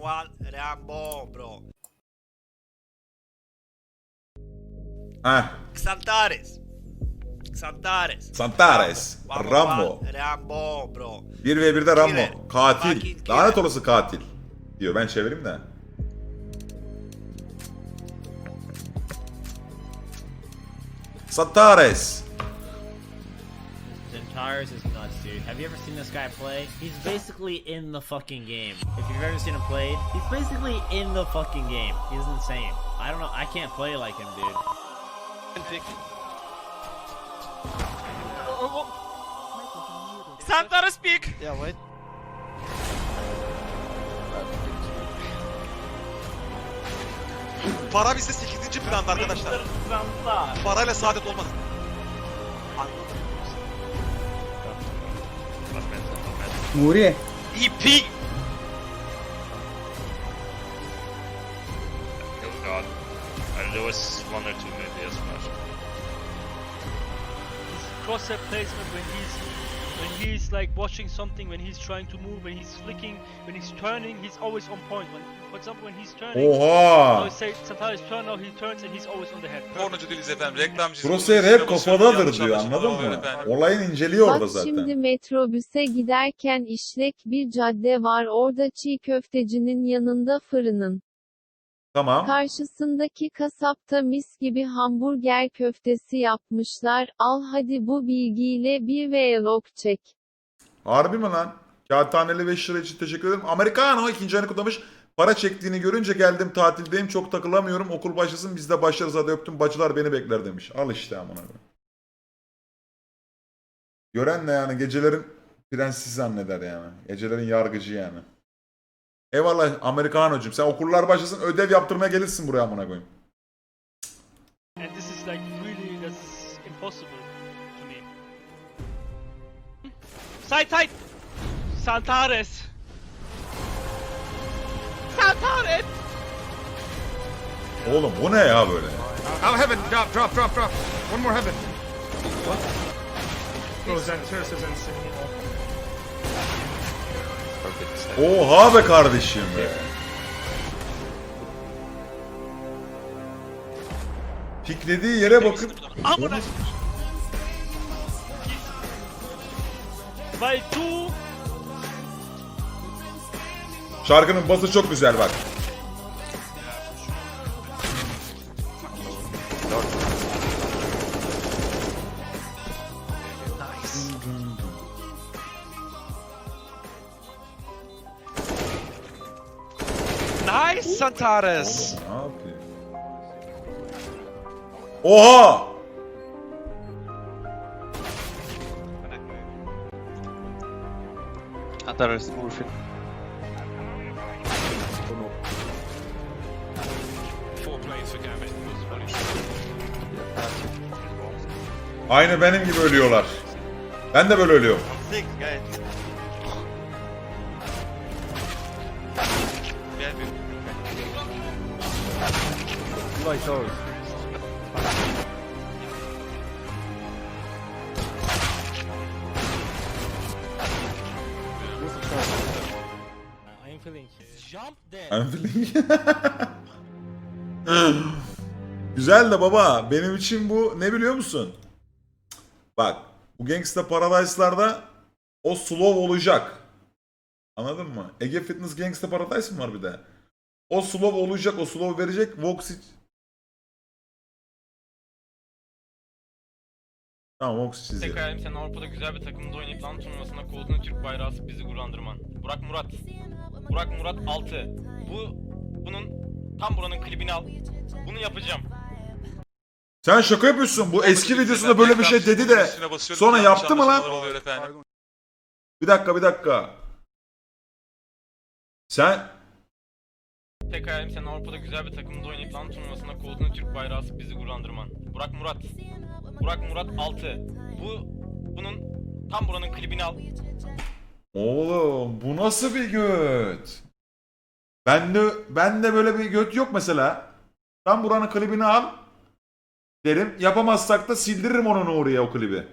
one Rambo bro. Heh. Xantares. Xantares. Santares. Rambo. Rambo bro. 1v1'de Rambo. Killer. Katil. Fucking Lanet killer. olası katil. Diyor ben çevireyim de. Santares. Zentires is nuts, dude. Have you ever seen this guy play? He's basically in the fucking game. If you've ever seen him played, he's basically in the fucking game. He's insane. I don't know. I can't play like him, dude. Xantares speak. Yeah, wait. Para bizde 8. planda arkadaşlar. Parayla saadet olmaz. Nuri. EP. Oh god. And there was one or two maybe as well. crosshair placement when he's when he's like watching something when he's trying to move when he's flicking when he's turning he's always on point when for example when he's turning I Oha. always say sometimes turn now he turns and he's always on the head Pornocu değiliz efendim. Reklamcıyız. Crosshair hep kafadadır diyor anladın mı? Olayın inceliği orada Bak zaten. şimdi metrobüse giderken işlek bir cadde var orada çiğ köftecinin yanında fırının. Tamam. Karşısındaki kasapta mis gibi hamburger köftesi yapmışlar. Al hadi bu bilgiyle bir vlog çek. Harbi mi lan? Kağıthaneli 5 lira için teşekkür ederim. Amerikano ikinci ayını kutlamış. Para çektiğini görünce geldim tatildeyim çok takılamıyorum. Okul başlasın biz de başlarız hadi öptüm bacılar beni bekler demiş. Al işte amına. Gören ne yani gecelerin prensi zanneder yani. Gecelerin yargıcı yani. Eyvallah Amerikanocum sen okullar başlasın ödev yaptırmaya gelirsin buraya amına koyayım. and this is like really that's impossible to me side side Santares Santares Oğlum bu ne ya böyle? Oh, heaven. Drop, drop, drop, drop. One more heaven. Oh, is insane. Oha be kardeşim be. Piklediği yere bakıp Amına Weil du şarkının bası çok güzel bak. Nice Santares. Ne yapıyor? Oha! Santares moving. Aynı benim gibi ölüyorlar. Ben de böyle ölüyorum. Gel bir. I'm feeling jump there. I'm feeling- Güzel de baba benim için bu ne biliyor musun? Bak bu Gangsta Paradise'larda o slow olacak. Anladın mı? Ege Fitness Gangsta Paradise mı var bir de? O slow olacak, o slow verecek. Vox. Tamam Vox çiziyor. Tekrar senin Avrupa'da güzel bir takımda oynayıp lan turnuvasında koltuğuna Türk bayrağı bizi gururlandırman. Burak Murat. Burak Murat 6. Bu bunun tam buranın klibini al. Bunu yapacağım. Sen şaka yapıyorsun. Bu eski videosunda böyle bir şey dedi de sonra yaptı mı lan? Bir dakika bir dakika. Sen Tek hayalim senin Avrupa'da güzel bir takımda oynayıp lan turnuvasında koltuğuna Türk bayrağı asıp bizi gururlandırman. Burak Murat. Burak Murat 6. Bu bunun tam buranın klibini al. Oğlum bu nasıl bir göt? Ben de ben de böyle bir göt yok mesela. Ben buranın klibini al derim. Yapamazsak da sildiririm onun oraya o klibi.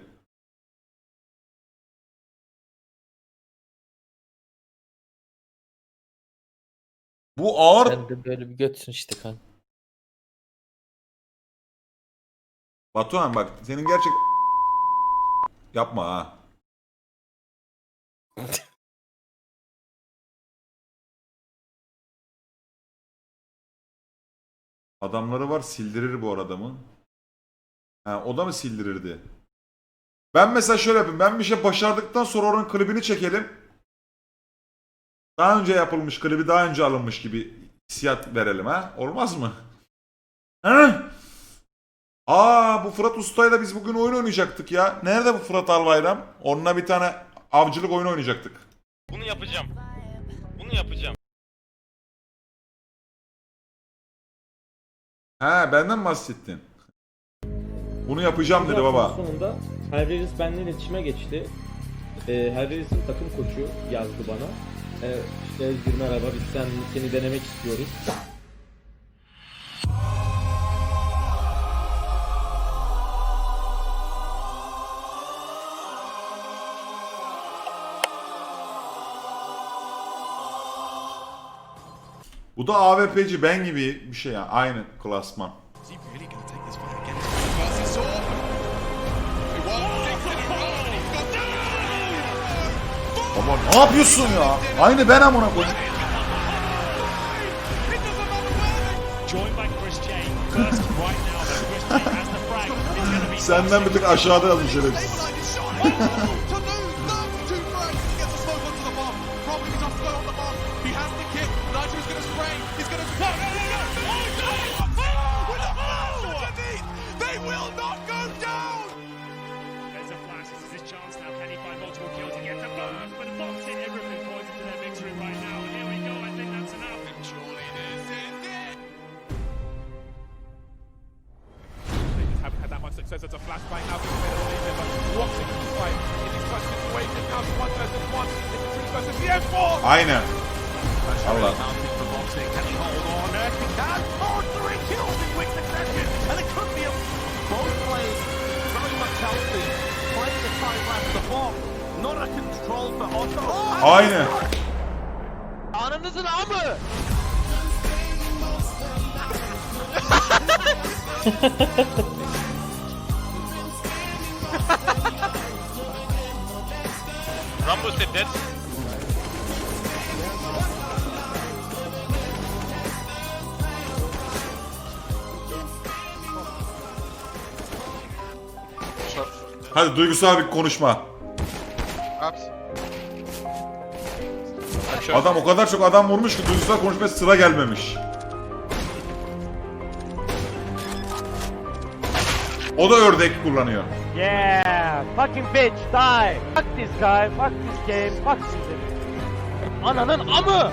Bu ağır Sen de böyle bir götsün işte kan. Batuhan bak senin gerçek yapma ha. Adamları var sildirir bu adamın. Ha, o da mı sildirirdi? Ben mesela şöyle yapayım. Ben bir şey başardıktan sonra oranın klibini çekelim. Daha önce yapılmış klibi daha önce alınmış gibi hissiyat verelim ha. Olmaz mı? Ha? Aa bu Fırat Usta'yla biz bugün oyun oynayacaktık ya. Nerede bu Fırat Albayram? Onunla bir tane avcılık oyunu oynayacaktık. Bunu yapacağım. Bunu yapacağım. He benden bahsettin? Bunu yapacağım dedi baba. Sonunda Herreris benimle iletişime geçti. Ee, Herreris'in takım koçu yazdı bana. Ee, işte Özgür merhaba biz sen, seni denemek istiyoruz. Bu da AWP'ci ben gibi bir şey ya. Aynı klasman. Baba ne yapıyorsun ya? Aynı ben amına koyayım. Senden bir tık aşağıda yazmış herif. for Otto. Aynı. Ananızın amı! Rumble step dead. Hadi duygusal bir konuşma. Ups. Adam o kadar çok adam vurmuş ki duygusal konuşmaya sıra gelmemiş. O da ördek kullanıyor. Yeah, fucking bitch, die. Fuck this guy, fuck this game, fuck sizi. Ananın amı!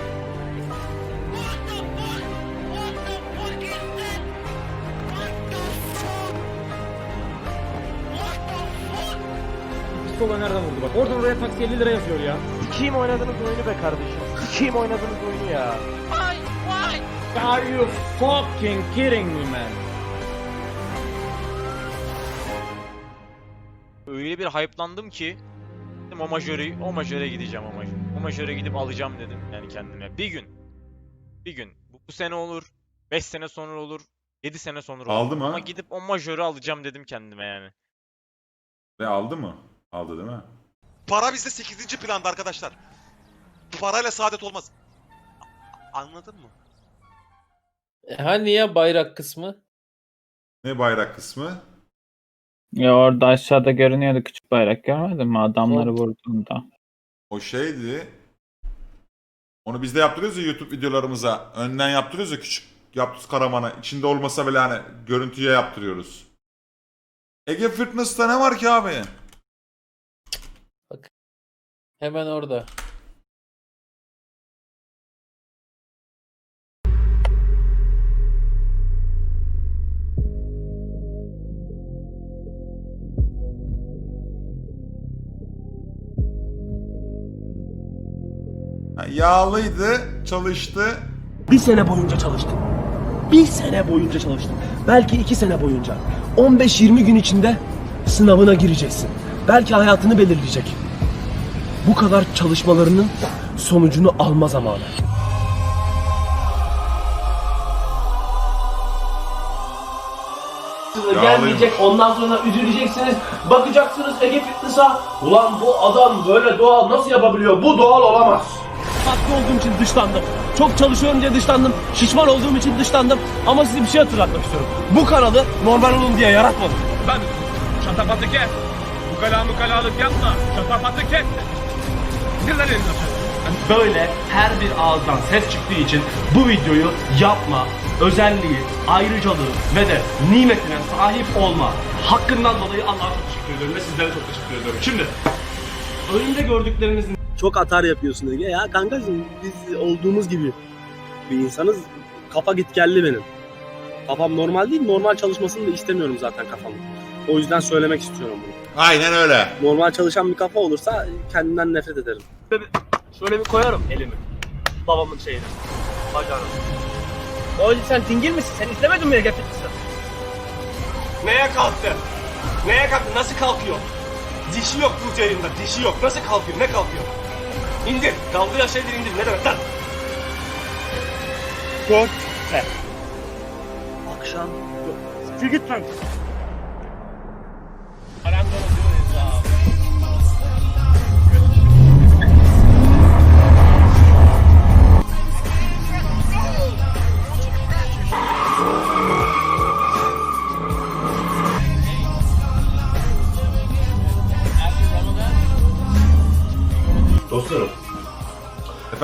Pistola nereden vurdu bak. Oradan oraya taksi 50 lira yazıyor ya. Sikiyim oynadığınız oyunu be kardeşim. Sikiyim oynadığınız oyunu ya. Are you fucking kidding me man? Öyle bir hype'landım ki dedim o majörü, o majöre gideceğim o majöre. O majöre gidip alacağım dedim yani kendime. Bir gün. Bir gün. Bu, bu sene olur. 5 sene sonra olur. 7 sene sonra olur. Aldı mı? Ama gidip o majörü alacağım dedim kendime yani. Ve aldı mı? Aldı değil mi? Para bizde 8. planda arkadaşlar. Bu parayla saadet olmaz. Anladın mı? E, hani ya bayrak kısmı? Ne bayrak kısmı? Ya orada aşağıda görünüyordu küçük bayrak görmedin mi adamları vurduğunda? O şeydi. Onu biz de yaptırıyoruz ya YouTube videolarımıza. Önden yaptırıyoruz ya küçük yaptığımız karamana. İçinde olmasa bile hani görüntüye yaptırıyoruz. Ege Fitness'ta ne var ki abi? Hemen orada. Ha, Yağlıydı, çalıştı. Bir sene boyunca çalıştım. Bir sene boyunca çalıştım. Belki iki sene boyunca. 15-20 gün içinde sınavına gireceksin. Belki hayatını belirleyecek bu kadar çalışmalarının sonucunu alma zamanı. gelmeyecek. Ondan sonra üzüleceksiniz. Bakacaksınız Ege Fitness'a. Ulan bu adam böyle doğal nasıl yapabiliyor? Bu doğal olamaz. Haklı olduğum için dışlandım. Çok çalışıyorum diye dışlandım. Şişman olduğum için dışlandım. Ama size bir şey hatırlatmak istiyorum. Bu kanalı normal olun diye yaratmadım. Ben şatafatı kes. Bu kala mukalalık yapma. Şatafatı kes. Dinler Böyle her bir ağızdan ses çıktığı için bu videoyu yapma, özelliği, ayrıcalığı ve de nimetine sahip olma hakkından dolayı Allah'a çok teşekkür ediyorum ve sizlere çok teşekkür ediyorum. Şimdi önümde gördüklerinizin Çok atar yapıyorsun Ege. Ya kankacığım biz olduğumuz gibi bir insanız. Kafa gitgelli benim. Kafam normal değil. Normal çalışmasını da istemiyorum zaten kafamın. O yüzden söylemek istiyorum bunu. Aynen öyle. Normal çalışan bir kafa olursa kendimden nefret ederim. şöyle bir koyarım elimi. Babamın şeyine. Bacağına. Oğlum sen dingil misin? Sen istemedin mi Ege Fitness'ı? Neye kalktı? Neye kalktı? Nasıl kalkıyor? Dişi yok bu yayında. Dişi yok. Nasıl kalkıyor? Ne kalkıyor? İndir. Kaldığı şeyleri indir. Ne demek lan? Güzel. Akşam Siktir git lan.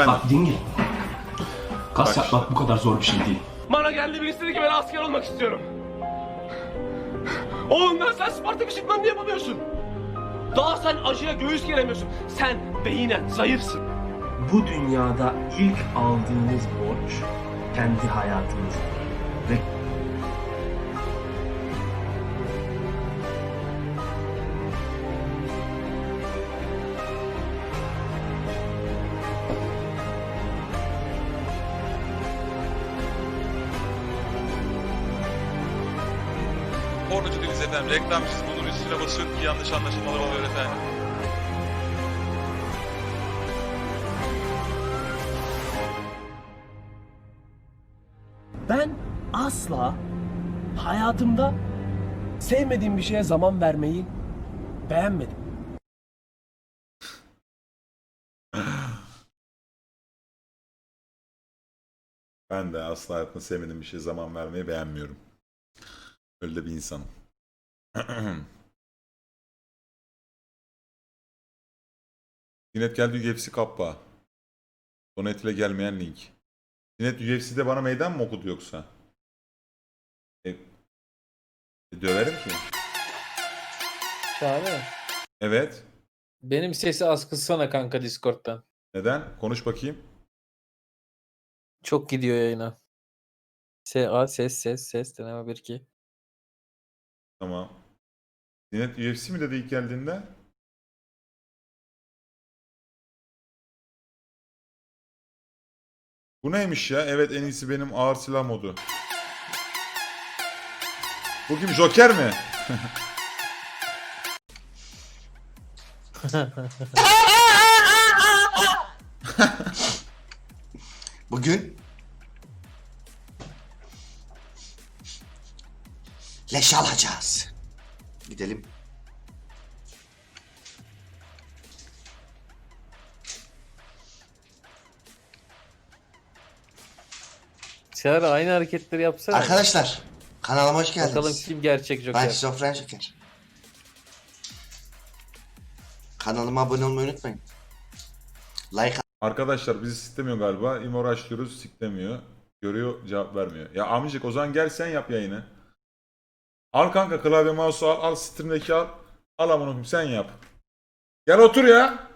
Efendim. bak dingil. Kas Bak. yapmak bu kadar zor bir şey değil. Bana geldi birisi dedi ki ben asker olmak istiyorum. Oğlum sen Spartaküs idmanını yapamıyorsun. Daha sen acıya göğüs geremiyorsun. Sen beyinen zayıfsın. Bu dünyada ilk aldığınız borç kendi hayatınız. Pornocu değiliz efendim. Reklamcıyız. Bunun üstüne basıyor ki yanlış anlaşılmalar oluyor efendim. Ben asla hayatımda sevmediğim bir şeye zaman vermeyi beğenmedim. Ben de asla hayatımda sevmediğim bir şeye zaman vermeyi beğenmiyorum. Öyle de bir insanım. Sinet geldi UFC kappa. Donet ile gelmeyen link. Sinet UFC'de bana meydan mı okudu yoksa? E, e, döverim ki. Çağrı. Evet. Benim sesi az kıssana kanka Discord'dan. Neden? Konuş bakayım. Çok gidiyor yayına. Se a ses ses ses deneme 1 2. Tamam. Sinet UFC mi dedi ilk geldiğinde? Bu neymiş ya? Evet en iyisi benim ağır silah modu. Bu kim? Joker mi? Bugün leş alacağız. Gidelim. Çağrı aynı hareketleri yapsana. Arkadaşlar kanalıma hoş geldiniz. Bakalım kim gerçek Joker. Ben Şizofren Joker. Kanalıma abone olmayı unutmayın. Like Arkadaşlar bizi siklemiyor galiba. İmoraş diyoruz siklemiyor. Görüyor cevap vermiyor. Ya amcık o zaman gel sen yap yayını. Al kanka klavye mouse'u al. Al stream'deki al. Al amına sen yap. Gel otur ya.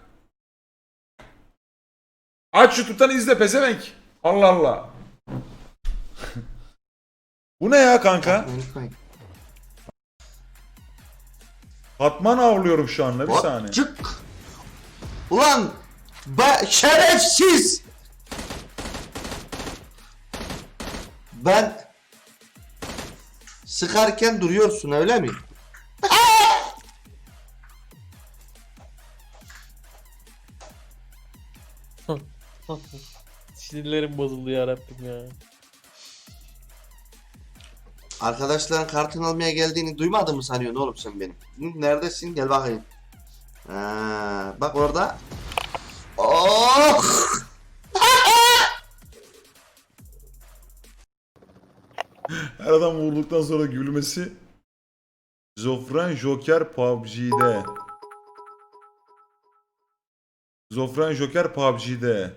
Aç YouTube'dan izle pezevenk. Allah Allah. Bu ne ya kanka? Katman avlıyorum şu anda bir saniye. Çık. Ulan be şerefsiz. Ben sıkarken duruyorsun öyle mi? Sinirlerim bozuldu ya Rabbim ya. Arkadaşların kartın almaya geldiğini duymadın mı sanıyorsun oğlum sen benim? Neredesin? Gel bakayım. Ha, bak orada. Oh! Her adam vurduktan sonra gülmesi. Zofran Joker PUBG'de. Zofran Joker PUBG'de.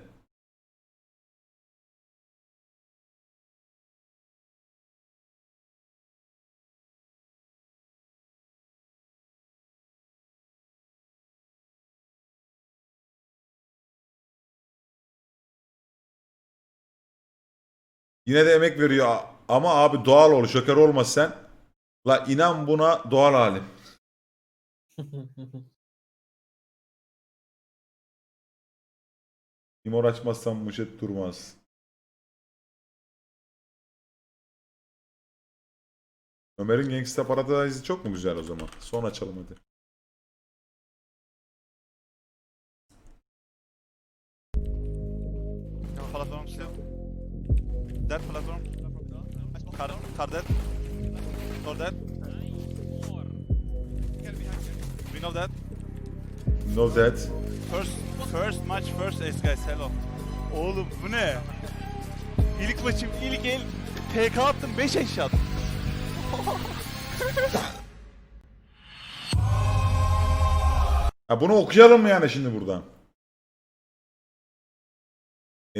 Yine de emek veriyor ama abi doğal ol. Joker olma sen. La inan buna doğal halim. Timor açmazsam muşet durmaz. Ömer'in Gangsta Paradise'i çok mu güzel o zaman? Son açalım hadi. Platform still. Dead platform. Car, car dead. Door dead. We know that. No that. First, first match, first ace guys. Hello. Oğlum bu ne? İlk maçım, ilk el TK attım 5 eşya Ha bunu okuyalım mı yani şimdi buradan?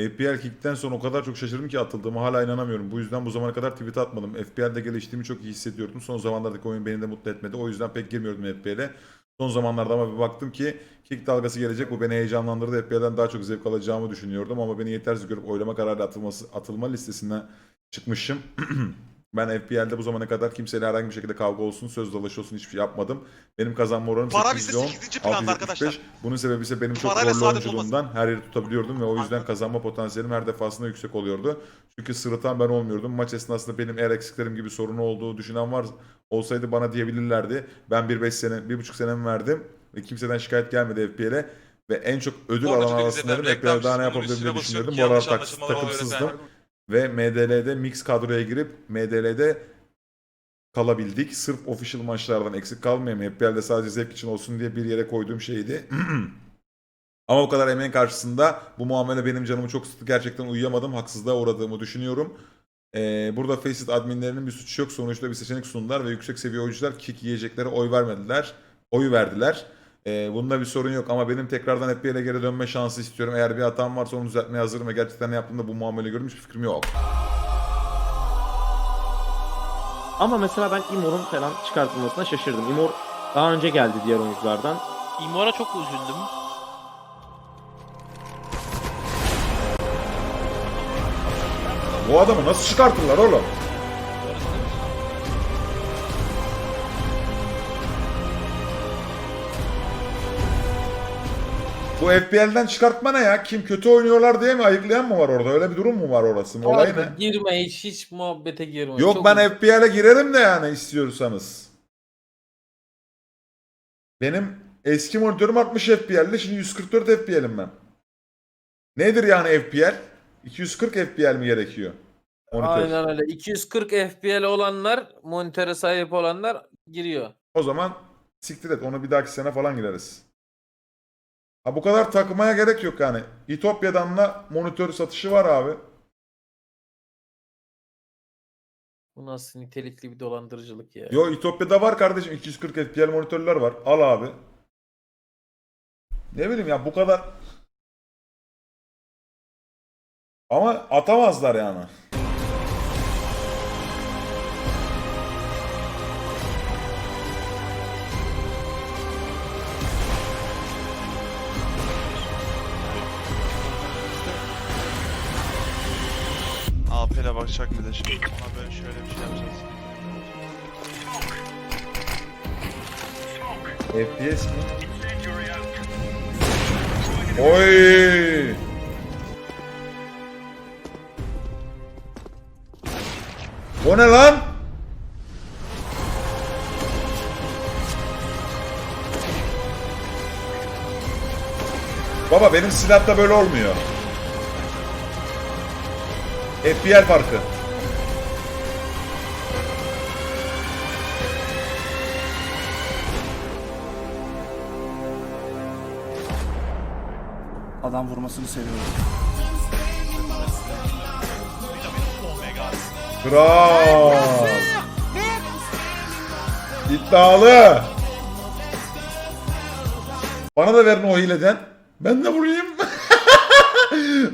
FPL Kick'ten sonra o kadar çok şaşırdım ki atıldığıma hala inanamıyorum. Bu yüzden bu zamana kadar tweet atmadım. FPL'de geliştiğimi çok iyi hissediyordum. Son zamanlardaki oyun beni de mutlu etmedi. O yüzden pek girmiyordum FPL'e. Son zamanlarda ama bir baktım ki Kick dalgası gelecek. Bu beni heyecanlandırdı. FPL'den daha çok zevk alacağımı düşünüyordum. Ama beni yetersiz görüp oylama kararı atılması, atılma listesinden çıkmışım. ben FPL'de bu zamana kadar kimseyle herhangi bir şekilde kavga olsun, söz dalaşı olsun hiçbir şey yapmadım. Benim kazanma oranım Para 8 bizde milyon, 8. planda 675. arkadaşlar. Bunun sebebi ise benim çok Parayla rollü saadet oyunculuğumdan her yeri tutabiliyordum ve o yüzden kazanma potansiyelim her defasında yüksek oluyordu. Çünkü sırıtan ben olmuyordum. Maç esnasında benim eğer eksiklerim gibi sorunu olduğu düşünen var olsaydı bana diyebilirlerdi. Ben bir beş sene, 1,5 senemi verdim ve kimseden şikayet gelmedi FPL'e ve en çok ödül alan dedim FPL'de reklam daha ne bunun üstüne yapabilirim diye düşünüyordum. Bu aralar yanlış tak- anlaşılmalar oluyor takımsızdım. efendim. Ve MDL'de mix kadroya girip MDL'de kalabildik. Sırf official maçlardan eksik kalmayayım. FPL'de sadece zevk için olsun diye bir yere koyduğum şeydi. Ama o kadar emeğin karşısında bu muamele benim canımı çok sıktı. Gerçekten uyuyamadım. Haksızlığa uğradığımı düşünüyorum. Ee, burada Faceit adminlerinin bir suçu yok. Sonuçta bir seçenek sundular ve yüksek seviye oyuncular kick yiyeceklere oy vermediler. Oy verdiler. Ee, bunda bir sorun yok ama benim tekrardan FPL'e geri dönme şansı istiyorum. Eğer bir hatam varsa onu düzeltmeye hazırım ve gerçekten ne yaptığımda bu muamele görmüş bir fikrim yok. Ama mesela ben Imor'un falan çıkartılmasına şaşırdım. Imor daha önce geldi diğer oyunculardan. Imor'a çok üzüldüm. Bu adamı nasıl çıkartırlar oğlum? Bu FPL'den çıkartma ne ya? Kim kötü oynuyorlar diye mi ayıklayan mı var orada? Öyle bir durum mu var orası? Olay ne? Girme hiç, hiç muhabbete girme. Yok Çok ben FPL'e girerim de yani istiyorsanız. Benim eski monitörüm 60 FPL'di şimdi 144 FPL'im ben. Nedir yani FPL? 240 FPL mi gerekiyor? Monitör. Aynen öyle. 240 FPL olanlar, monitöre sahip olanlar giriyor. O zaman siktir et onu bir dahaki sene falan gireriz. Ha bu kadar takmaya gerek yok yani. İtopya'dan da monitör satışı var abi. Bu nasıl nitelikli bir dolandırıcılık ya. Yo İtopya'da var kardeşim 240 FPL monitörler var. Al abi. Ne bileyim ya bu kadar ama atamazlar yani. AP'le bakacak bir de şimdi. Ona böyle şöyle bir şey yapacağız. FPS mi? Oy! O ne lan? Baba benim silahta böyle olmuyor. FPL farkı. Adam vurmasını seviyorum. Kral. İddialı. Bana da verin o hileden. Ben de vurayım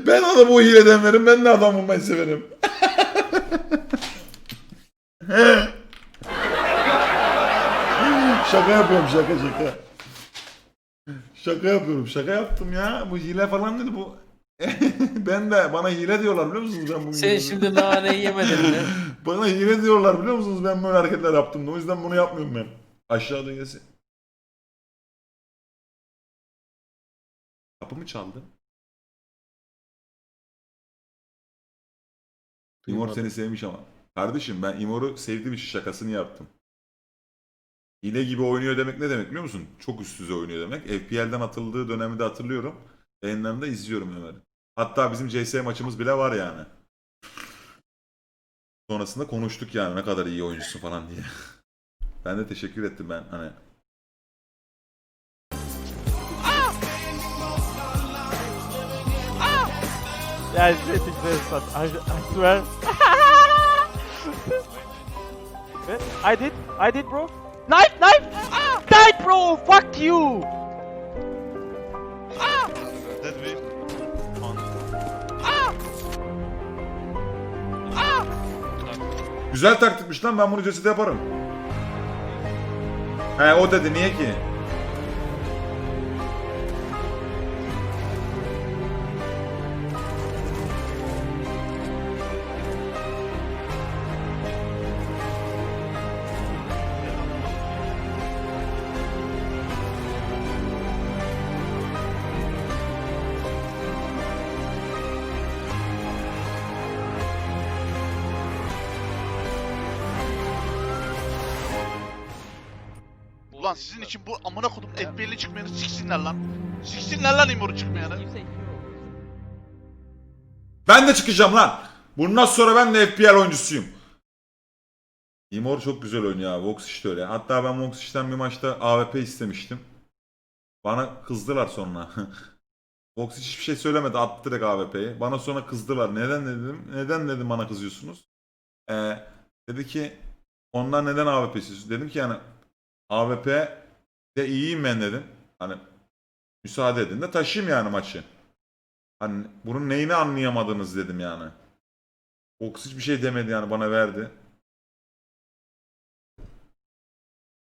ben adamı o hileden verin. Ben de adam vurmayı severim. şaka yapıyorum şaka şaka. Şaka yapıyorum şaka yaptım ya. Bu hile falan dedi bu. ben de bana hile diyorlar biliyor musunuz ben bugün? Sen şimdi naneyi yemedin mi? Bana hile diyorlar biliyor musunuz? Ben böyle hareketler yaptım. O yüzden bunu yapmıyorum ben. Aşağıda gelsin. Kapı mı çaldı? İmor seni sevmiş ama. Kardeşim ben İmor'u sevdiğim için şakasını yaptım. Hile gibi oynuyor demek ne demek biliyor musun? Çok üst düzey oynuyor demek. FPL'den atıldığı dönemi de hatırlıyorum. Yayınlarında izliyorum Ömer'i. Hatta bizim CS maçımız bile var yani. Sonrasında konuştuk yani ne kadar iyi oyuncusun falan diye. ben de teşekkür ettim ben hani. Yeah, getting very fun. I, I swear. I did, I did, bro. Knife, knife! Ah! Died, bro! Fuck you! Ah! Dead wave. On. Ah! Ah! Güzel taktikmiş lan ben bunu cesede yaparım. He o dedi niye ki? İçin bu amına kodum FBL'li çıkmayanı siksinler lan. Siksinler lan İmor'u çıkmayanı. Ben de çıkacağım lan. Bundan sonra ben de FPL oyuncusuyum. Imor çok güzel oynuyor abi. Vox işte öyle. Hatta ben Vox işten bir maçta AWP istemiştim. Bana kızdılar sonra. Vox hiçbir şey söylemedi. Attı direkt AWP'yi. Bana sonra kızdılar. Neden dedim. Neden dedim bana kızıyorsunuz. Ee, dedi ki onlar neden AWP istiyorsun? Dedim ki yani AWP de iyiyim ben dedim. Hani müsaade edin de taşıyayım yani maçı. Hani bunun neyini anlayamadınız dedim yani. Fox hiçbir şey demedi yani bana verdi.